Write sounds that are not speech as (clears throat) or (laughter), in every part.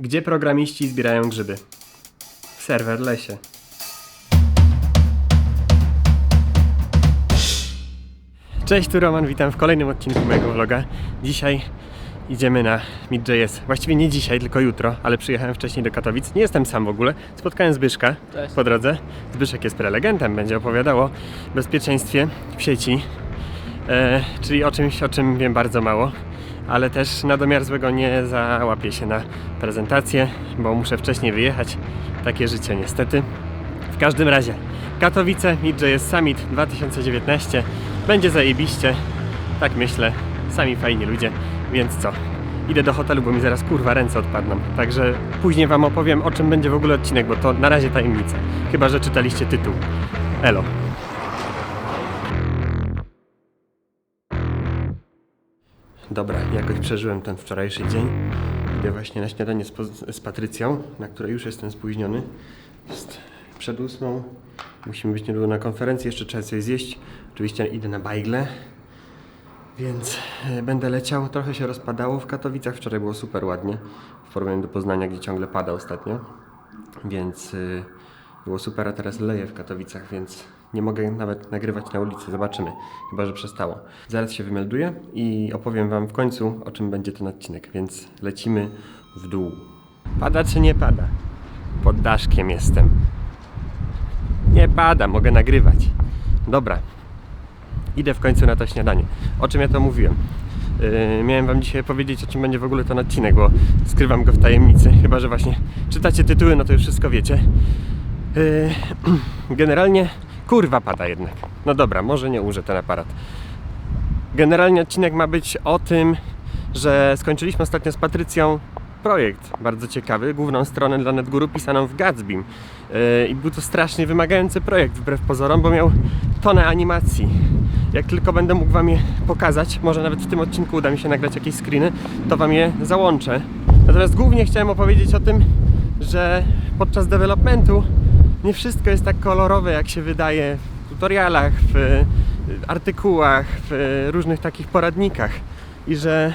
Gdzie programiści zbierają grzyby? W serwer lesie. Cześć, tu Roman, witam w kolejnym odcinku mojego vloga. Dzisiaj idziemy na Mid.js. Właściwie nie dzisiaj, tylko jutro, ale przyjechałem wcześniej do Katowic. Nie jestem sam w ogóle. Spotkałem Zbyszka Cześć. po drodze. Zbyszek jest prelegentem, będzie opowiadał o bezpieczeństwie w sieci, e, czyli o czymś, o czym wiem bardzo mało. Ale też na domiar złego nie załapię się na prezentację, bo muszę wcześniej wyjechać. Takie życie niestety. W każdym razie, Katowice Mid.js Summit 2019 będzie zajebiście, tak myślę, sami fajni ludzie, więc co? Idę do hotelu, bo mi zaraz kurwa ręce odpadną. Także później wam opowiem o czym będzie w ogóle odcinek, bo to na razie tajemnica. Chyba, że czytaliście tytuł. Elo. Dobra, jakoś przeżyłem ten wczorajszy dzień. Idę właśnie na śniadanie z, z Patrycją, na które już jestem spóźniony. Jest przed ósmą. Musimy być niedługo na konferencji, jeszcze trzeba coś zjeść. Oczywiście idę na bajgle, więc e, będę leciał. Trochę się rozpadało w Katowicach. Wczoraj było super ładnie w porównaniu do Poznania, gdzie ciągle pada ostatnio. Więc y, było super, a teraz leje w Katowicach, więc nie mogę nawet nagrywać na ulicy. Zobaczymy, chyba że przestało. Zaraz się wymelduję i opowiem Wam w końcu, o czym będzie ten odcinek, więc lecimy w dół. Pada czy nie pada? Pod daszkiem jestem. Nie pada, mogę nagrywać. Dobra, idę w końcu na to śniadanie. O czym ja to mówiłem? Yy, miałem wam dzisiaj powiedzieć, o czym będzie w ogóle ten odcinek, bo skrywam go w tajemnicy. Chyba, że właśnie czytacie tytuły, no to już wszystko wiecie. Yy, (clears throat) generalnie kurwa pada jednak. No dobra, może nie użyję ten aparat. Generalnie odcinek ma być o tym, że skończyliśmy ostatnio z Patrycją projekt bardzo ciekawy, główną stronę dla NetGuru pisaną w Gatsbym. Yy, I był to strasznie wymagający projekt wbrew pozorom, bo miał tonę animacji. Jak tylko będę mógł Wam je pokazać, może nawet w tym odcinku uda mi się nagrać jakieś screeny, to Wam je załączę. Natomiast głównie chciałem opowiedzieć o tym, że podczas developmentu nie wszystko jest tak kolorowe, jak się wydaje w tutorialach, w artykułach, w różnych takich poradnikach. I że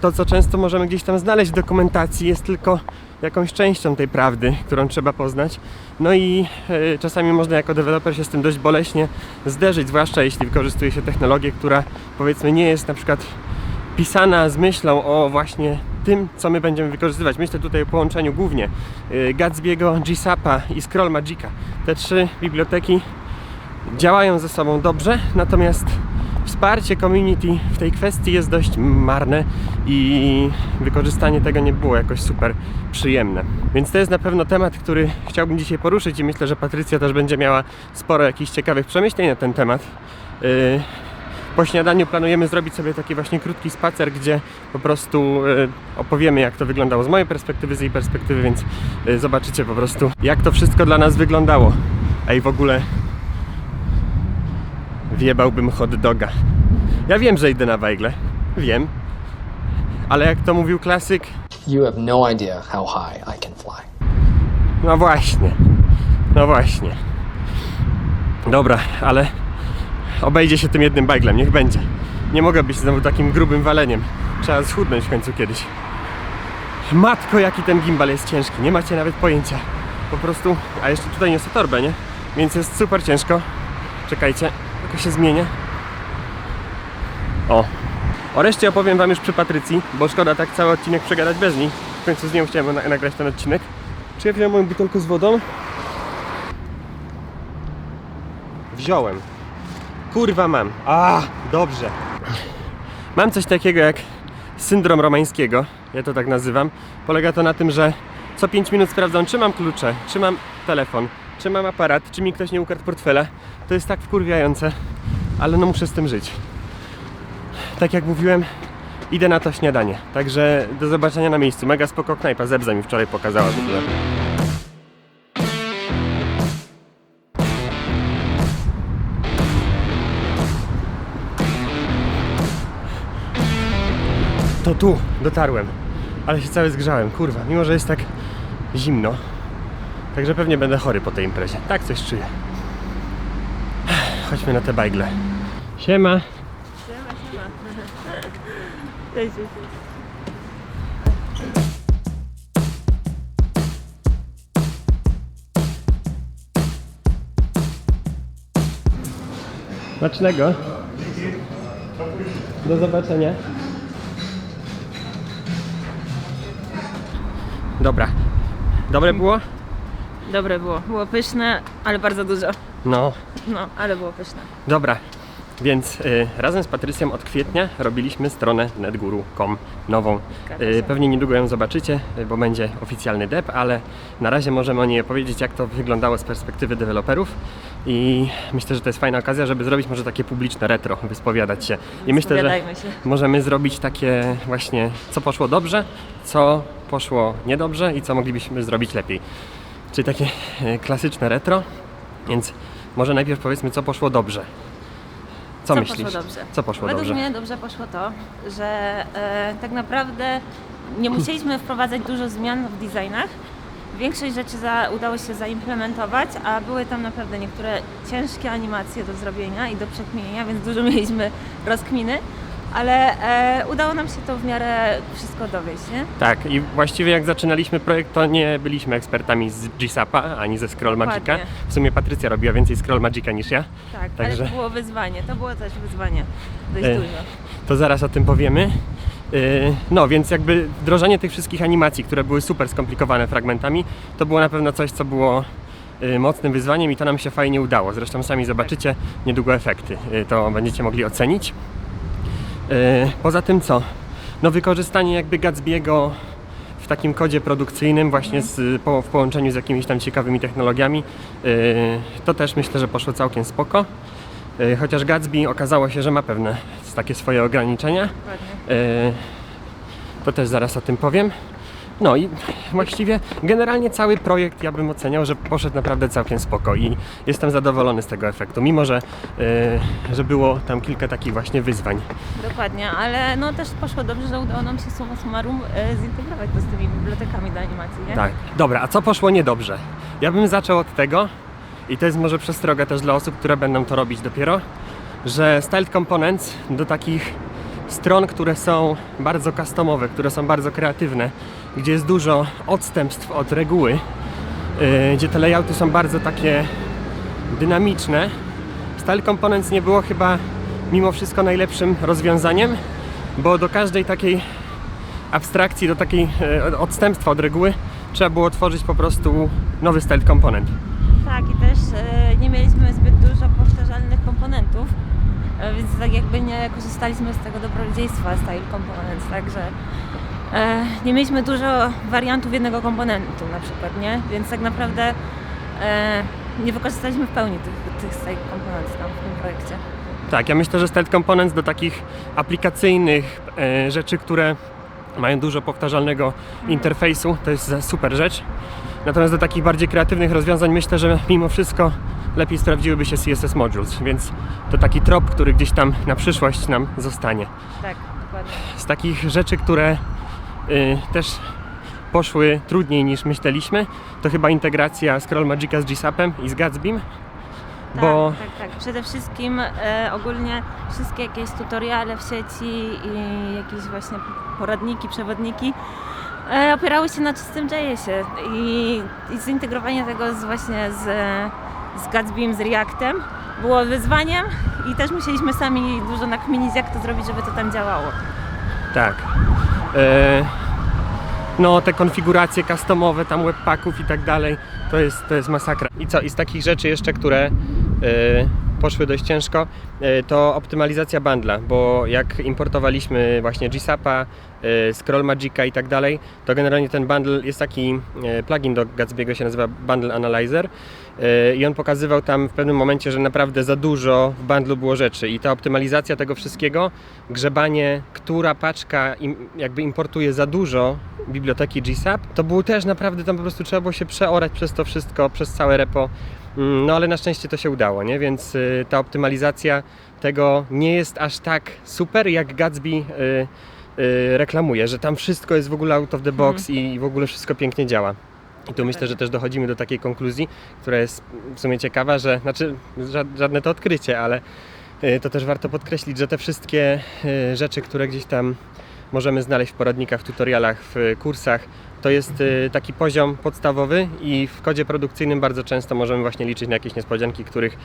to, co często możemy gdzieś tam znaleźć w dokumentacji, jest tylko jakąś częścią tej prawdy, którą trzeba poznać. No i e, czasami można jako deweloper się z tym dość boleśnie zderzyć, zwłaszcza jeśli wykorzystuje się technologię, która powiedzmy nie jest na przykład pisana z myślą o właśnie tym, co my będziemy wykorzystywać. Myślę tutaj o połączeniu głównie y, Gatsby'ego, GSAP'a i Scroll Magica. Te trzy biblioteki działają ze sobą dobrze, natomiast wsparcie community w tej kwestii jest dość marne i wykorzystanie tego nie było jakoś super przyjemne. Więc to jest na pewno temat, który chciałbym dzisiaj poruszyć i myślę, że Patrycja też będzie miała sporo jakichś ciekawych przemyśleń na ten temat. Po śniadaniu planujemy zrobić sobie taki właśnie krótki spacer, gdzie po prostu y, opowiemy, jak to wyglądało z mojej perspektywy, z jej perspektywy, więc y, zobaczycie po prostu, jak to wszystko dla nas wyglądało. Ej, w ogóle wjebałbym hot doga. Ja wiem, że idę na wajgle, wiem, ale jak to mówił klasyk, You have no idea how high I can fly. no właśnie, no właśnie. Dobra, ale obejdzie się tym jednym bajglem, niech będzie. Nie mogę być znowu takim grubym waleniem. Trzeba schudnąć w końcu kiedyś. Matko, jaki ten gimbal jest ciężki, nie macie nawet pojęcia. Po prostu, a jeszcze tutaj niosę torbę, nie? Więc jest super ciężko. Czekajcie, tylko się zmienię. O. O reszcie opowiem wam już przy Patrycji, bo szkoda tak cały odcinek przegadać bez niej. W końcu z nią chciałem na- nagrać ten odcinek. Czy ja wziąłem moją butelkę z wodą? Wziąłem. Kurwa mam. A, dobrze. Mam coś takiego jak syndrom romańskiego, ja to tak nazywam. Polega to na tym, że co 5 minut sprawdzam, czy mam klucze, czy mam telefon, czy mam aparat, czy mi ktoś nie ukradł portfela. To jest tak wkurwiające, ale no muszę z tym żyć. Tak jak mówiłem, idę na to śniadanie. Także do zobaczenia na miejscu. Mega spoko knajpa, Zebza mi wczoraj pokazała w ogóle. to tu dotarłem. Ale się cały zgrzałem, kurwa, mimo że jest tak zimno. Także pewnie będę chory po tej imprezie. Tak coś czuję. Chodźmy na te bajgle. Siema. Siema, siema. (laughs) Cześć, cześć. Smacznego. Do zobaczenia. Dobra. Dobre było? Dobre było. Było pyszne, ale bardzo dużo. No, No, ale było pyszne. Dobra, więc y, razem z Patrycją od kwietnia robiliśmy stronę netguru.com nową. Y, pewnie niedługo ją zobaczycie, y, bo będzie oficjalny dep, ale na razie możemy o niej opowiedzieć, jak to wyglądało z perspektywy deweloperów. I myślę, że to jest fajna okazja, żeby zrobić może takie publiczne retro, wyspowiadać się. I myślę, że się. możemy zrobić takie właśnie, co poszło dobrze, co poszło niedobrze i co moglibyśmy zrobić lepiej. Czyli takie e, klasyczne retro. Więc może najpierw powiedzmy, co poszło dobrze. Co, Co myślisz? poszło dobrze? Co poszło Według dobrze? mnie dobrze poszło to, że e, tak naprawdę nie musieliśmy (laughs) wprowadzać dużo zmian w designach. Większość rzeczy za, udało się zaimplementować, a były tam naprawdę niektóre ciężkie animacje do zrobienia i do przekminienia, więc dużo mieliśmy rozkminy, ale e, udało nam się to w miarę wszystko dowieść, nie? Tak, i właściwie jak zaczynaliśmy projekt, to nie byliśmy ekspertami z GSAP-a ani ze Scroll Magica. Dokładnie. W sumie Patrycja robiła więcej Scroll Magica niż ja. Tak, Także- ale to było wyzwanie, to było też wyzwanie dość E, dużo. to zaraz o tym powiemy. Yy, No, więc jakby wdrożenie tych wszystkich animacji, które były super skomplikowane fragmentami, to było na pewno coś, co było yy, mocnym wyzwaniem i to nam się fajnie udało. Zresztą sami zobaczycie niedługo efekty, Yy, to będziecie mogli ocenić. Yy, Poza tym co? No wykorzystanie jakby Gatsby'ego w takim kodzie produkcyjnym właśnie z, po, w połączeniu z jakimiś tam ciekawymi technologiami, yy, to też myślę, że poszło całkiem spoko. Yy, Chociaż Gatsby okazało się, że ma pewne takie swoje ograniczenia. E, To też zaraz o tym powiem. No i właściwie generalnie cały projekt ja bym oceniał, że poszedł naprawdę całkiem spoko i jestem zadowolony z tego efektu, mimo że, e, że było tam kilka takich właśnie wyzwań. Dokładnie, ale no też poszło dobrze, że udało nam się summa summarum e, zintegrować to z tymi bibliotekami do animacji, nie? Tak. Dobra, a co poszło niedobrze? Ja bym zaczął od tego, i to jest może przestroga też dla osób, które będą to robić dopiero, że Styled Components do takich stron, które są bardzo customowe, które są bardzo kreatywne, gdzie jest dużo odstępstw od reguły, yy, gdzie te layouty są bardzo takie dynamiczne. Style Components nie było chyba mimo wszystko najlepszym rozwiązaniem, bo do każdej takiej abstrakcji, do takiej e, odstępstwa od reguły trzeba było tworzyć po prostu nowy style komponent. Tak, i też e, nie mieliśmy zbyt dużo powtarzalnych komponentów, e, więc tak jakby nie korzystaliśmy z tego dobrodziejstwa Style Components, także e, nie mieliśmy dużo wariantów jednego komponentu na przykład, nie? Więc tak naprawdę e, nie wykorzystaliśmy w pełni tych, tych Style Components tam w tym projekcie. Tak, ja myślę, że style components do takich aplikacyjnych e, rzeczy, które mają dużo powtarzalnego interfejsu, to jest super rzecz. Natomiast do takich bardziej kreatywnych rozwiązań myślę, że mimo wszystko lepiej sprawdziłyby się CSS Modules, więc to taki trop, który gdzieś tam na przyszłość nam zostanie. Tak, dokładnie. z takich rzeczy, które też poszły trudniej niż myśleliśmy, to chyba integracja Scroll Magica z GSAP-em i z Gatsbym, Tak, bo tak, tak. Przede wszystkim e, ogólnie wszystkie jakieś tutoriale w sieci i jakieś właśnie poradniki, przewodniki e, opierały się na czystym JS-ie i, i zintegrowanie tego z, właśnie z, z Gatsbym, z Reactem było wyzwaniem i też musieliśmy sami dużo nakminić, jak to zrobić, żeby to tam działało. tak. E, no te konfiguracje customowe, tam webpacków i tak dalej, to jest, to jest masakra. I co, i z takich rzeczy jeszcze, które e, poszły dość ciężko, e, to optymalizacja bundla, bo jak importowaliśmy właśnie GSAP-a, Scroll Magica i tak dalej, to generalnie ten bundle jest taki plugin do Gatsby'ego się nazywa Bundle Analyzer i on pokazywał tam w pewnym momencie, że naprawdę za dużo w bundlu było rzeczy i ta optymalizacja tego wszystkiego, grzebanie, która paczka im, jakby importuje za dużo biblioteki GSAP, to było też naprawdę tam po prostu trzeba było się przeorać przez to wszystko, przez całe repo. Mm, No ale na szczęście to się udało, nie? Więc y, ta optymalizacja tego nie jest aż tak super, jak Gatsby y, y, reklamuje, że tam wszystko jest w ogóle out of the box i w ogóle wszystko pięknie działa. I tu myślę, że też dochodzimy do takiej konkluzji, która jest w sumie ciekawa, że, znaczy ża- żadne to odkrycie, ale y, to też warto podkreślić, że te wszystkie y, rzeczy, które gdzieś tam możemy znaleźć w poradnikach, w tutorialach, w kursach, to jest y, taki poziom podstawowy i w kodzie produkcyjnym bardzo często możemy właśnie liczyć na jakieś niespodzianki, których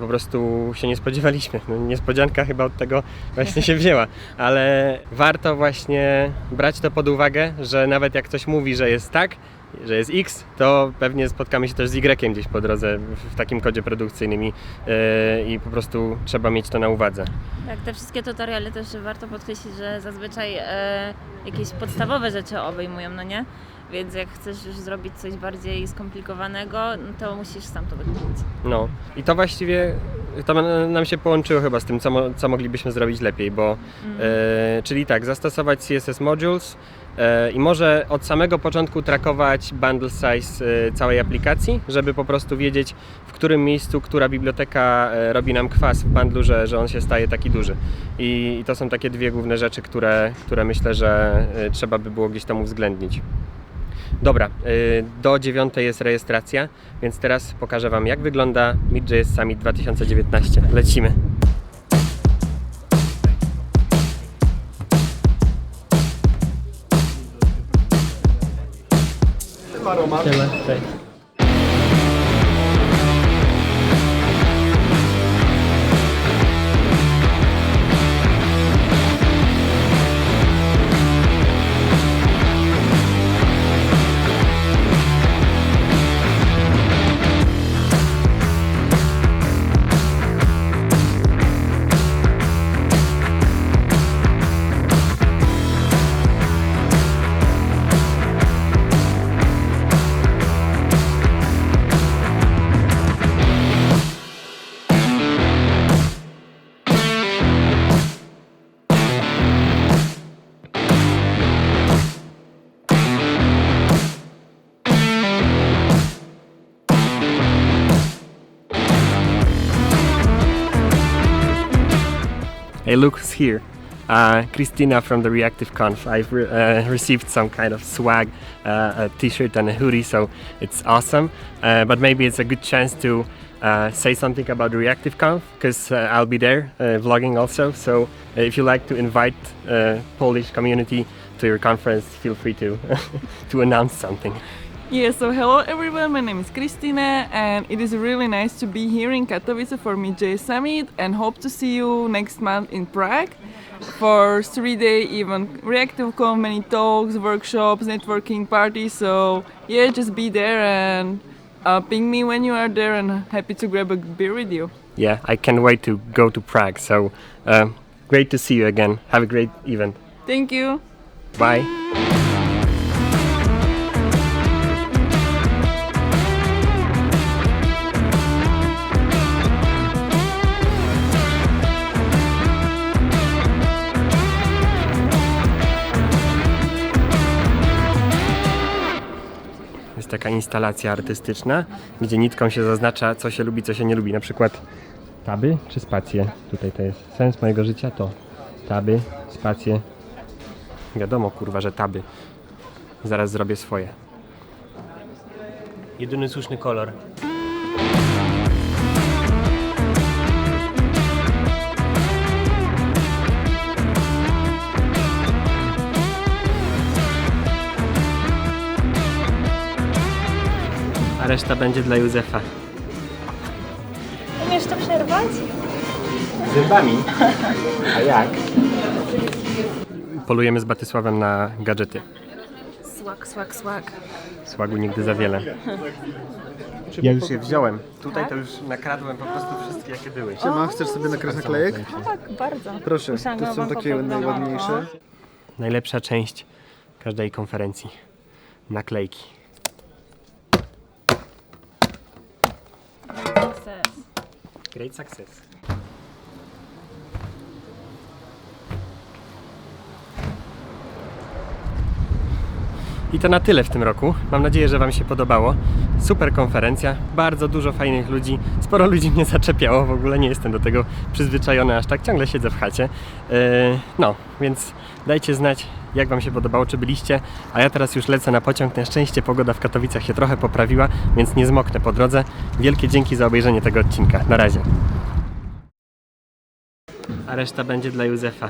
po prostu się nie spodziewaliśmy. No, niespodzianka chyba od tego właśnie się wzięła, ale warto właśnie brać to pod uwagę, że nawet jak ktoś mówi, że jest tak, że jest X, to pewnie spotkamy się też z Y gdzieś po drodze w, takim kodzie produkcyjnym i, y, i po prostu trzeba mieć to na uwadze. Tak, te wszystkie tutoriale też warto podkreślić, że zazwyczaj e, jakieś podstawowe rzeczy obejmują, no nie? Więc jak chcesz już zrobić coś bardziej skomplikowanego, no to musisz sam to wykminić. No i to właściwie to na- nam się połączyło chyba z tym, co, mo- co moglibyśmy zrobić lepiej, bo e, czyli tak, zastosować CSS Modules i może od samego początku trakować bundle size e, całej aplikacji, żeby po prostu wiedzieć, w którym miejscu, która biblioteka e, robi nam kwas w bundlu, że, że on się staje taki duży. I, I to są takie dwie główne rzeczy, które, które myślę, że e, trzeba by było gdzieś tam uwzględnić. Dobra, do 9 jest rejestracja, więc teraz pokażę Wam jak wygląda Mid.js Summit 2019. Lecimy. Siema, cześć. Hey, look who's here. Uh, Christina from the Reactive Conf. I've re- uh, received some kind of swag, uh, a t-shirt and a hoodie, so it's awesome. Uh, but maybe it's a good chance to uh, say something about Reactive Conf because uh, I'll be there vlogging also. So if you like to invite Polish community to your conference, feel free to (laughs) to announce something. Yeah, so hello everyone, my name is Kristina and it is really nice to be here in Katowice for Mid.js Summit and hope to see you next month in Prague for three day event reactive com many talks, workshops, networking parties. So yeah, just be there and uh, ping me when you are there and happy to grab a beer with you. Yeah, I can't wait to go to Prague. So uh, great to see you again. Have a great event. Thank you. Bye. Taka instalacja artystyczna, gdzie nitką się zaznacza, co się lubi, co się nie lubi. Na przykład taby czy spacje. Tutaj to jest sens mojego życia to taby, spacje, Wiadomo, kurwa, że taby. Zaraz zrobię swoje. Jedyny słuszny kolor. A reszta będzie dla Józefa. Umiesz to przerwać? Zębami? A jak? Polujemy z Batysławem na gadżety. Słak, słak, słak. Słagu nigdy za wiele. Ja już je wziąłem. Tutaj to już nakradłem po prostu wszystkie jakie były. Siema, chcesz sobie nakrać naklejek? Tak, bardzo. Proszę, Musiałam to są wam takie poprogramować. najładniejsze. Najlepsza część każdej konferencji. Naklejki. Great success. I to na tyle w tym roku. Mam nadzieję, że Wam się podobało. Super konferencja, bardzo dużo fajnych ludzi. Sporo ludzi mnie zaczepiało, w ogóle nie jestem do tego przyzwyczajony aż tak. Ciągle siedzę w chacie. Yy, no, więc dajcie znać, jak Wam się podobało, czy byliście. A ja teraz już lecę na pociąg. Na szczęście pogoda w Katowicach się trochę poprawiła, więc nie zmoknę po drodze. Wielkie dzięki za obejrzenie tego odcinka. Na razie. A reszta będzie dla Józefa.